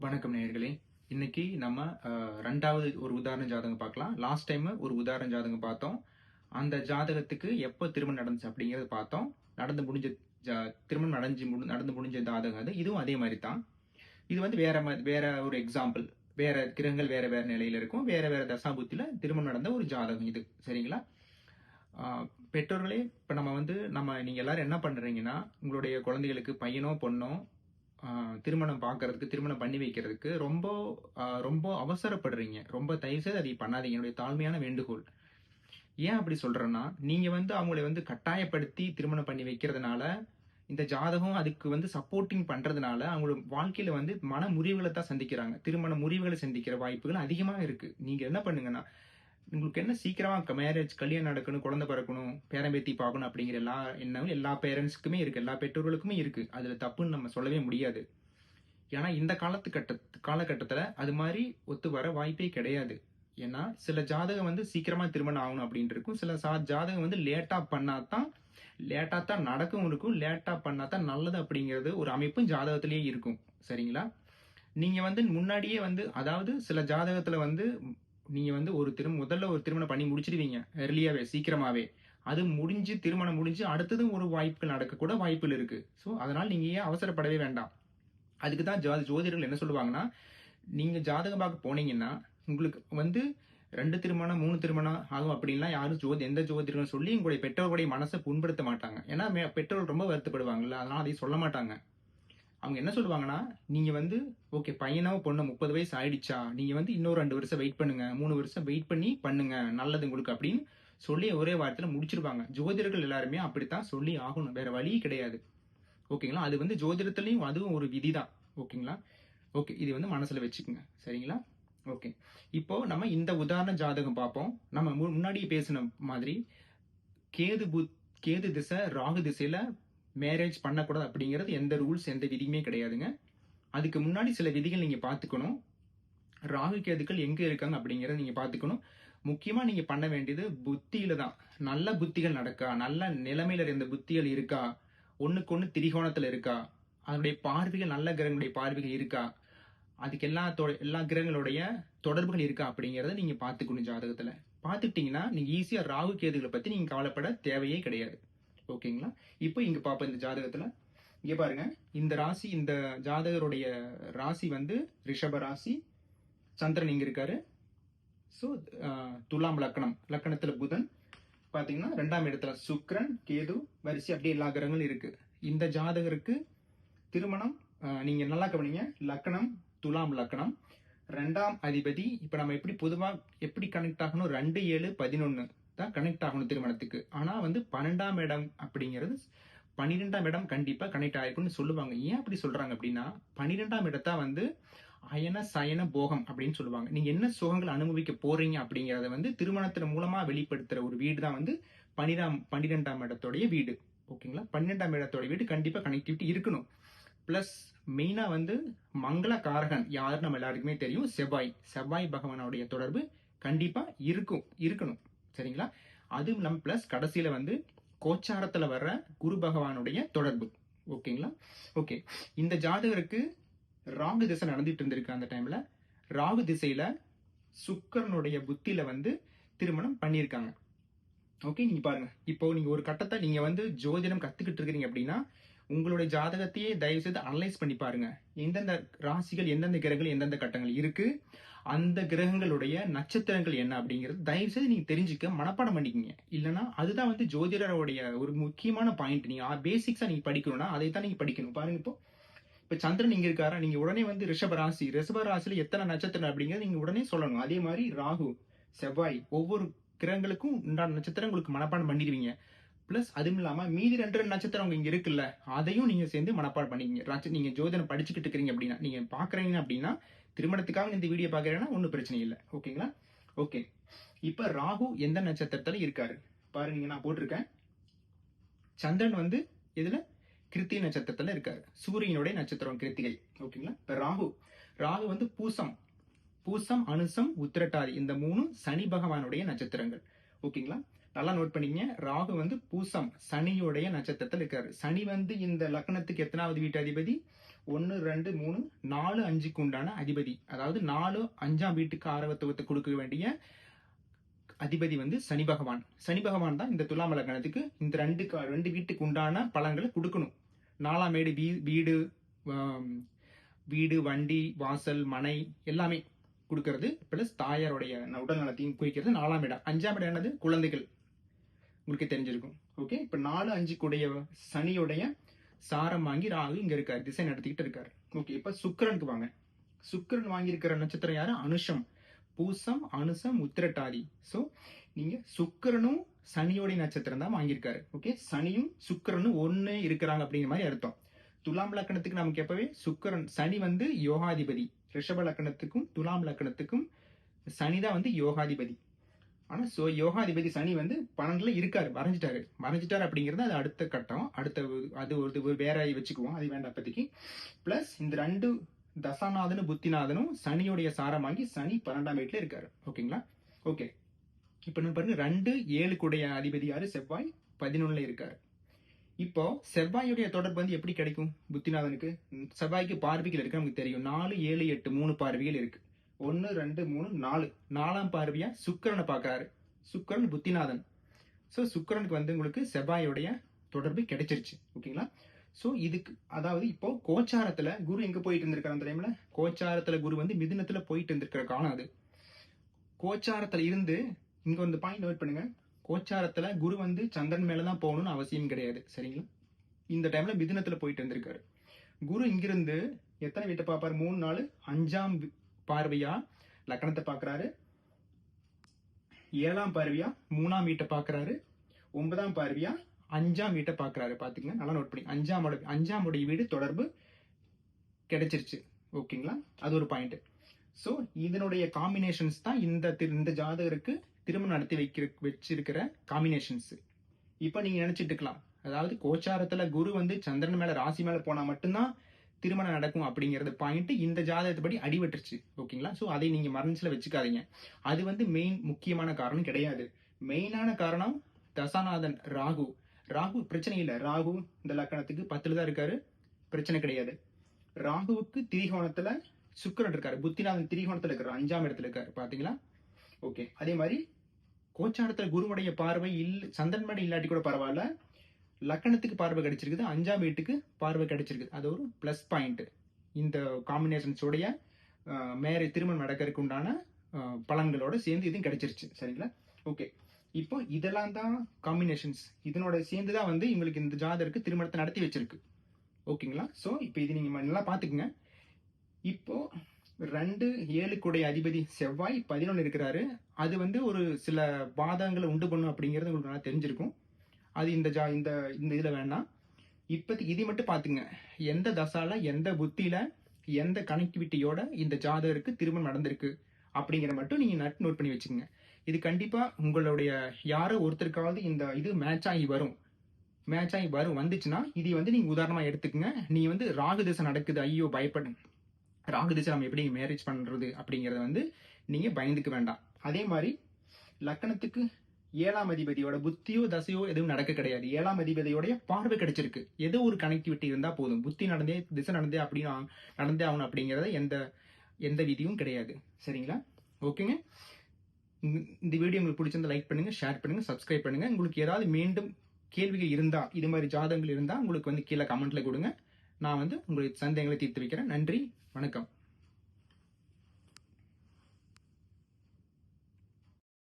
வணக்கம் நேயர்களே. இன்னைக்கு நம்ம ரெண்டாவது ஒரு உதாரண ஜாதகம் பார்க்கலாம். லாஸ்ட் டைம் ஒரு உதாரண ஜாதகம் பார்த்தோம். அந்த ஜாதகத்துக்கு எப்போ திருமணம் நடந்துச்சு அப்படிங்கறத பார்த்தோம். நடந்து முடிஞ்ச ஜா- திருமணம் நடந்து முடி- நடந்து முடிஞ்ச ஜாதகம் அது. இதுவும் அதே மாதிரி தான். இது வந்து வேற வேற ஒரு எக்ஸாம்பிள் வேற கிரகங்கள் வேற வேற நிலையில இருக்கும். வேற வேற தசாபுத்தியில திருமணம் நடந்த ஒரு ஜாதகம் இது. சரிங்களா? பெற்றோர்களே இப்போ நம்ம வந்து நம்ம நீங்கள் எல்லாரும் என்ன பண்ணுறீங்கன்னா உங்களுடைய குழந்தைகளுக்கு பையனோ பொண்ணோ திருமணம் பார்க்கறதுக்கு திருமணம் பண்ணி வைக்கிறதுக்கு ரொம்ப ரொம்ப அவசரப்படுறீங்க. ரொம்ப தயவு செய்து அதை பண்ணாதீங்க. என்னுடைய தாழ்மையான வேண்டுகோள். ஏன் அப்படி சொல்கிறேன்னா நீங்கள் வந்து அவங்கள வந்து கட்டாயப்படுத்தி திருமணம் பண்ணி வைக்கிறதுனால இந்த ஜாதகம் அதுக்கு வந்து சப்போர்ட்டிங் பண்ணுறதுனால அவங்களோட வாழ்க்கையில் வந்து மன முறிவுகளை தான் சந்திக்கிறாங்க. திருமண முறிவுகளை சந்திக்கிற வாய்ப்புகள் அதிகமாக இருக்குது நீங்கள் என்ன பண்ணுங்கன்னா உங்களுக்கு என்ன சீக்கிரமாக மேரேஜ் கல்யாணம் நடக்கணும் குழந்தை பிறக்கணும் பேரம்பேத்தி பார்க்கணும் அப்படிங்கிற எல்லா எண்ணமும் எல்லா பேரண்ட்ஸ்க்குமே இருக்குது எல்லா பெற்றோர்களுக்குமே இருக்குது அதில் தப்புன்னு நம்ம சொல்லவே முடியாது. ஏன்னா இந்த காலத்து கட்ட காலகட்டத்தில் அது மாதிரி ஒத்து வர வாய்ப்பே கிடையாது. ஏன்னா சில ஜாதகம் வந்து சீக்கிரமாக திருமணம் ஆகணும் அப்படின்னு இருக்கும். சில சா ஜாதகம் வந்து லேட்டாக பண்ணால் தான் லேட்டாக தான் நடக்கும் இருக்கும். பண்ணால் தான் நல்லது அப்படிங்கிறது ஒரு அமைப்பும் ஜாதகத்திலேயே இருக்கும். சரிங்களா? நீங்கள் வந்து முன்னாடியே வந்து அதாவது சில ஜாதகத்தில் வந்து நீங்கள் வந்து ஒரு திரு முதல்ல ஒரு திருமணம் பண்ணி முடிச்சிடுவீங்க எர்லியாகவே சீக்கிரமாகவே அது முடிஞ்சு திருமணம் முடிஞ்சு அடுத்ததும் ஒரு வாய்ப்புகள் நடக்கக்கூட வாய்ப்புகள் இருக்குது ஸோ அதனால் நீங்கள் ஏன் அவசரப்படவே வேண்டாம். அதுக்கு தான் ஜாதி ஜோதிடர்கள் என்ன சொல்லுவாங்கன்னா நீங்கள் ஜாதகம் பார்க்க போனீங்கன்னா உங்களுக்கு வந்து ரெண்டு திருமணம் மூணு திருமணம் ஆகும் அப்படின்லாம் யாரும் ஜோதி எந்த ஜோதிடர்கள் சொல்லி உங்களுடைய பெற்றோர்களுடைய மனசை புண்படுத்த மாட்டாங்க. ஏன்னா மே- பெற்றோர்கள் ரொம்ப வருத்தப்படுவாங்கல்ல அதனால் அதை சொல்ல மாட்டாங்க. அவங்க என்ன சொல்லுவாங்கன்னா நீங்க வந்து ஓகே பையனோ பொண்ணு முப்பது வயசு ஆயிடுச்சா? நீங்க வந்து இன்னொரு ரெண்டு வருஷம் வெயிட் பண்ணுங்க. மூணு வருஷம் வெயிட் பண்ணி பண்ணுங்க. நல்லது உங்களுக்கு அப்படின்னு சொல்லி ஒரே வாரத்தில் முடிச்சிருவாங்க. ஜோதிடர்கள் எல்லாருமே அப்படித்தான் சொல்லி ஆகணும். வேற வழி கிடையாது. ஓகேங்களா அது வந்து ஜோதிடத்துலையும் அதுவும் ஒரு விதி தான் ஓகேங்களா ஓகே இது வந்து மனசுல வச்சுக்கோங்க. சரிங்களா? ஓகே இப்போ நம்ம இந்த உதாரண ஜாதகம் பார்ப்போம். நம்ம மு- முன்னாடி பேசின மாதிரி கேது புத் கேது திசை ராகு திசையில மேரேஜ் பண்ணக்கூடாது அப்படிங்கிறது எந்த ரூல்ஸ் எந்த விதியுமே கிடையாதுங்க. அதுக்கு முன்னாடி சில விதிகள் நீங்கள் பார்த்துக்கணும். ராகு கேதுக்கள் எங்கே இருக்காங்க அப்படிங்கிறத நீங்கள் பார்த்துக்கணும். முக்கியமாக நீங்கள் பண்ண வேண்டியது புத்தியில் தான். நல்ல புத்திகள் நடக்கா? நல்ல நிலைமையில் இருந்த புத்திகள் இருக்கா? ஒன்றுக்கு ஒன்று திரிகோணத்தில் இருக்கா? அதனுடைய பார்வைகள் நல்ல கிரகங்களுடைய பார்வைகள் இருக்கா? அதுக்கு எல்லா எல்லா கிரகங்களுடைய தொடர்புகள் இருக்கா அப்படிங்கிறத நீங்கள் பார்த்துக்கணும் ஜாதகத்தில். பார்த்துக்கிட்டிங்கன்னா நீங்கள் ஈஸியாக ராகு கேதுகளை பற்றி நீங்கள் கவலைப்பட தேவையே கிடையாது. ஓகேங்களா? இப்போ இங்க பாப்போம் இந்த ஜாதகத்துல. இங்க பாருங்க. இந்த ராசி இந்த ஜாதகருடைய ராசி வந்து ரிஷப ராசி சந்திரன் இங்க இருக்காரு. ஸோ துலாம் லக்கணம். லக்கணத்துல புதன். பாத்தீங்கன்னா ரெண்டாம் இடத்துல சுக்ரன் கேது வரிசை அப்படியே எல்லா கிரகங்களும் இருக்கு. இந்த ஜாதகருக்கு திருமணம் நீங்க நல்லா கவனிங்க. லக்கணம் துலாம் லக்கணம். ரெண்டாம் அதிபதி இப்ப நம்ம எப்படி பொதுவா எப்படி கனெக்ட் ஆகணும்? ரெண்டு ஏழு பதினொன்னு. தான் கனெக்ட் ஆகணும் திருமணத்துக்கு. ஆனால் வந்து பன்னெண்டாம் இடம் அப்படிங்கிறது பன்னிரெண்டாம் இடம் கண்டிப்பாக கனெக்ட் ஆயிருக்கும்னு சொல்லுவாங்க. ஏன் அப்படி சொல்கிறாங்க அப்படின்னா பன்னிரெண்டாம் இடத்தா வந்து அயன சயன போகம் அப்படின்னு சொல்லுவாங்க. நீங்கள் என்ன சுகங்கள் அனுபவிக்க போறீங்க அப்படிங்கிறத வந்து திருமணத்தின் மூலமாக வெளிப்படுத்துகிற ஒரு வீடு தான் வந்து பன்னிராம் பன்னிரெண்டாம் இடத்துடைய வீடு. ஓகேங்களா பன்னிரெண்டாம் இடத்தோட வீடு கண்டிப்பாக கனெக்டிவிட்டி இருக்கணும். ப்ளஸ் மெயினாக வந்து மங்கள காரகன் யார் நம்ம எல்லாருக்குமே தெரியும். செவ்வாய். செவ்வாய் பகவானுடைய தொடர்பு கண்டிப்பாக இருக்கும் இருக்கணும். சரிங்களா? அதுவும் நம் பிளஸ் கடைசியில வந்து கோச்சாரத்துல வர்ற குரு பகவானுடைய தொடர்பு. ஓகேங்களா? ஓகே. இந்த ஜாதகருக்கு ராகு திசை நடந்துட்டு இருந்திருக்கு அந்த டைம்ல ராகு திசையில சுக்கரனுடைய புத்தியில வந்து திருமணம் பண்ணியிருக்காங்க. ஓகே நீங்க பாருங்க. இப்போ நீங்க ஒரு கட்டத்தை நீங்க வந்து ஜோதிடம் கத்துக்கிட்டு இருக்கீங்க அப்படின்னா உங்களுடைய ஜாதகத்தையே தயவு செய்து அனலைஸ் பண்ணி பாருங்க. எந்தெந்த ராசிகள் எந்தெந்த கிரகங்கள் எந்தெந்த கட்டங்கள் இருக்கு? அந்த கிரகங்களுடைய நட்சத்திரங்கள் என்ன அப்படிங்கிறது தயவு செய்து நீங்க தெரிஞ்சுக்க மனப்பாடம் பண்ணிக்கங்க. இல்லைன்னா அதுதான் வந்து ஜோதிடருடைய ஒரு முக்கியமான பாயிண்ட் நீங்க பேசிக்ஸா நீங்க படிக்கணும்னா அதை தான் நீங்க படிக்கணும். பாருங்க இப்போ. இப்ப சந்திரன் இங்க இருக்காரா? நீங்க உடனே வந்து ரிஷப ராசி. ரிஷப ராசியில் எத்தனை நட்சத்திரம் அப்படிங்கிறது நீங்க உடனே சொல்லணும். அதே மாதிரி ராகு செவ்வாய் ஒவ்வொரு கிரகங்களுக்கும் உண்டான நட்சத்திரம் உங்களுக்கு மனப்பாடம் பண்ணிடுவீங்க. பிளஸ் அதுவும் இல்லாமல் மீதி ரெண்டு ரெண்டு நட்சத்திரம் இங்கே இங்க இருக்குல்ல அதையும் நீங்கள் சேர்ந்து மனப்பாடு பண்ணிக்கங்க. ராசி- நீங்கள் ஜோதனை படிச்சுக்கிட்டு இருக்கிறீங்க அப்படின்னா நீங்கள் பார்க்குறீங்க அப்படின்னா திருமணத்துக்காக இந்த வீடியோ பார்க்குறேன்னா ஒன்றும் பிரச்சனை இல்லை. ஓகேங்களா ஓகே இப்போ ராகு எந்த நட்சத்திரத்தில் இருக்காரு? பாருங்க நான் போட்டிருக்கேன். சந்திரன் வந்து இதில் கிருத்திகை நட்சத்திரத்தில் இருக்காரு. சூரியனுடைய நட்சத்திரம் கிருத்திகை. ஓகேங்களா இப்போ ராகு. ராகு வந்து பூசம். பூசம் அனுசம் உத்திரட்டாதி. இந்த மூணு சனி பகவானுடைய நட்சத்திரங்கள். ஓகேங்களா நல்லா நோட் பண்ணிக்கங்க. ராகு வந்து பூசம் சனியுடைய நட்சத்திரத்தில் இருக்காரு. சனி வந்து இந்த லக்னத்துக்கு எத்தனாவது வீட்டு அதிபதி? ஒன்று ரெண்டு மூணு நாலு அஞ்சுக்கு உண்டான அதிபதி. அதாவது நாலு அஞ்சாம் வீட்டுக்கு ஆரவத்துவத்தை கொடுக்க வேண்டிய அதிபதி வந்து சனி பகவான். சனி பகவான் தான் இந்த துலாம் லக்னத்துக்கு இந்த ரெண்டு ரெண்டு வீட்டுக்கு உண்டான பலன்களை கொடுக்கணும். நாலாம் மேடு வீ- வீடு வீடு வண்டி வாசல் மனை எல்லாமே கொடுக்கறது பிளஸ் தாயாருடைய உடல் நலத்தையும் குறிக்கிறது நாலாம் இடம். அஞ்சாம் இடம் என்னது? குழந்தைகள். உங்களுக்கு தெரிஞ்சிருக்கும். ஓகே இப்போ நாலு அஞ்சு கூடைய சனியுடைய சாரம் வாங்கி ராகு இங்க இருக்காரு. திசை நடத்திக்கிட்டு இருக்காரு. ஓகே இப்ப சுக்கரனுக்கு வாங்க. சுக்கரன் வாங்கியிருக்கிற நட்சத்திரம் யாரு? அனுஷம். பூசம் அனுசம் உத்திரட்டாதி. ஸோ நீங்க சுக்கிரனும் சனியோடைய நட்சத்திரம் தான் வாங்கியிருக்காரு. ஓகே சனியும் சுக்கிரனும் ஒன்று இருக்கிறாங்க அப்படிங்கிற மாதிரி அர்த்தம். துலாம் லக்கணத்துக்கு நமக்கு எப்பவே சுக்கிரன் சனி வந்து யோகாதிபதி. ரிஷப லக்கணத்துக்கும் துலாம் லக்கணத்துக்கும் சனி தான் வந்து யோகாதிபதி. ஆனால் ஸோ யோகாதிபதி சனி வந்து பன்னெண்டில் இருக்கார் மறைஞ்சிட்டாரு. வரைஞ்சிட்டார் அப்படிங்கிறது அது அடுத்த கட்டம். அடுத்த அது ஒரு ஒரு வேற வச்சுக்குவோம். அது வேண்டாம் இப்போதைக்கு. ப்ளஸ் இந்த ரெண்டு தசாநாதனும் புத்திநாதனும் சனியோடைய சாரம் வாங்கி சனி பன்னெண்டாம் வீட்டில் இருக்காரு. ஓகேங்களா? ஓகே. இப்போ நம்ம பாருங்க ரெண்டு ஏழுக்குடைய அதிபதி யாரு? செவ்வாய் பதினொன்னுல இருக்காரு. இப்போ செவ்வாயுடைய தொடர்பு வந்து எப்படி கிடைக்கும்? புத்திநாதனுக்கு. செவ்வாய்க்கு பார்வைகள் இருக்கு நமக்கு தெரியும். நாலு ஏழு எட்டு மூணு பார்வைகள் இருக்கு. ஒன்று ரெண்டு மூணு நாலு. நாலாம் பார்வையா சுக்கரனை பார்க்கறாரு. சுக்கிரன் புத்திநாதன். ஸோ சுக்கரனுக்கு வந்து உங்களுக்கு செவ்வாயுடைய தொடர்பு கிடைச்சிருச்சு. ஓகேங்களா? ஸோ இதுக்கு அதாவது இப்போ கோச்சாரத்தில் குரு எங்கே போயிட்டு இருந்திருக்காரு அந்த டைமில் கோச்சாரத்தில் குரு வந்து மிதினத்தில் போயிட்டு இருந்திருக்கிற காலம் அது. கோச்சாரத்தில் இருந்து இங்கே வந்து பாயிண்ட் நோட் பண்ணுங்க. கோச்சாரத்தில் குரு வந்து சந்திரன் மேலே தான் போகணும்னு அவசியம் கிடையாது. சரிங்களா? இந்த டைமில் மிதினத்தில் போயிட்டு இருந்திருக்காரு. குரு இங்கிருந்து எத்தனை வீட்டை பார்ப்பாரு? மூணு நாலு அஞ்சாம் பார்வையா? லக்கணத்தை பார்க்கறாரு. ஏழாம் பார்வையா? மூணாம் வீட்டை பார்க்கறாரு. ஒன்பதாம் பார்வையா? அஞ்சாம் வீட்டை பார்க்கறாரு. பாத்துக்கங்க நல்லா நோட் பண்ணி. அஞ்சாம் அஞ்சாம் உடைய வீடு தொடர்பு கிடைச்சிருச்சு. ஓகேங்களா? அது ஒரு பாயிண்ட் ஸோ இதனுடைய காம்பினேஷன்ஸ் தான் இந்த இந்த ஜாதகருக்கு திருமணம் நடத்தி வைக்கிற வச்சிருக்கிற காம்பினேஷன்ஸ் இப்போ நீங்க நினைச்சிட்டு இருக்கலாம். அதாவது கோச்சாரத்துல குரு வந்து சந்திரன் மேல ராசி மேல போனா மட்டும்தான் திருமணம் நடக்கும் அப்படிங்கிறது பாயிண்ட் இந்த ஜாதகத்துப்படி அடிபட்டுருச்சு ஓகேங்களா ஸோ அதை நீங்க மனசுல வச்சுக்காதீங்க. அது வந்து மெயின் முக்கியமான காரணம் கிடையாது. மெயினான காரணம் தசாநாதன் ராகு. ராகு பிரச்சனை இல்லை. ராகு இந்த லக்கணத்துக்கு பத்துல தான் இருக்காரு. பிரச்சனை கிடையாது. ராகுவுக்கு திரிகோணத்துல சுக்கிரன் இருக்காரு. புத்திநாதன் திரிகோணத்துல இருக்காரு. அஞ்சாம் இடத்துல இருக்காரு. பாத்தீங்களா? ஓகே அதே மாதிரி கோச்சாரத்துல குருவுடைய பார்வை இல்ல சந்திரன் இல்லாட்டி கூட பரவாயில்ல. லக்கணத்துக்கு பார்வை கிடைச்சிருக்குது அஞ்சாம் வீட்டுக்கு பார்வை கிடைச்சிருக்குது. அது ஒரு ப்ளஸ் பாயிண்ட் இந்த காம்பினேஷன்ஸோடைய மேரேஜ் திருமணம் நடக்கிறதுக்கு உண்டான பலன்களோட சேர்ந்து இதுவும் கிடைச்சிருச்சு. சரிங்களா? ஓகே இப்போ இதெல்லாம் தான் காம்பினேஷன்ஸ் இதனோட சேர்ந்து தான் வந்து இவங்களுக்கு இந்த ஜாதருக்கு திருமணத்தை நடத்தி வச்சிருக்கு. ஓகேங்களா ஸோ இப்போ இது நீங்கள் நல்லா பார்த்துக்குங்க. இப்போ ரெண்டு ஏழுக்குடைய அதிபதி செவ்வாய் பதினொன்று இருக்கிறாரு. அது வந்து ஒரு சில பாதங்களை உண்டு பண்ணும் அப்படிங்கிறது உங்களுக்கு நல்லா தெரிஞ்சிருக்கும். அது இந்த ஜா இந்த இந்த இதில் வேணாம் இப்போதைக்கு இது மட்டும் பார்த்துங்க எந்த தசால எந்த புத்தியில எந்த கனெக்டிவிட்டியோட இந்த ஜாதகருக்கு திருமணம் நடந்திருக்கு அப்படிங்கிற மட்டும் நீங்கள் நட் நோட் பண்ணி வச்சுக்கோங்க. இது கண்டிப்பாக உங்களுடைய யாரோ ஒருத்தருக்காவது இந்த இது மேட்ச் ஆகி வரும். மேட்ச் ஆகி வரும் வந்துச்சுன்னா இது வந்து நீங்கள் உதாரணமாக எடுத்துக்கங்க. நீ வந்து ராகு திசை நடக்குது ஐயோ பயப்படு. ராகு திசை நம்ம எப்படி மேரேஜ் பண்ணுறது அப்படிங்கிறத வந்து நீங்கள் பயந்துக்க வேண்டாம். அதே மாதிரி லக்கணத்துக்கு ஏழாம் அதிபதியோட புத்தியோ தசையோ எதுவும் நடக்க கிடையாது. ஏழாம் அதிபதியோடைய பார்வை கிடைச்சிருக்கு. ஏதோ ஒரு கனெக்டிவிட்டி இருந்தா போதும். புத்தி நடந்தே திசை நடந்தே அப்படின்னு நடந்தே ஆகணும் அப்படிங்கறத எந்த எந்த விதியும் கிடையாது. சரிங்களா? ஓகேங்க? இந்த- இந்த வீடியோ உங்களுக்கு பிடிச்சிருந்தா லைக் பண்ணுங்க ஷேர் பண்ணுங்க சப்ஸ்கிரைப் பண்ணுங்க. உங்களுக்கு ஏதாவது மீண்டும் கேள்விகள் இருந்தா இது மாதிரி ஜாதகங்கள் இருந்தா உங்களுக்கு வந்து கீழே கமெண்ட்ல கொடுங்க. நான் வந்து உங்களுக்கு சந்தேகங்களை தீர்த்து வைக்கிறேன். நன்றி வணக்கம்.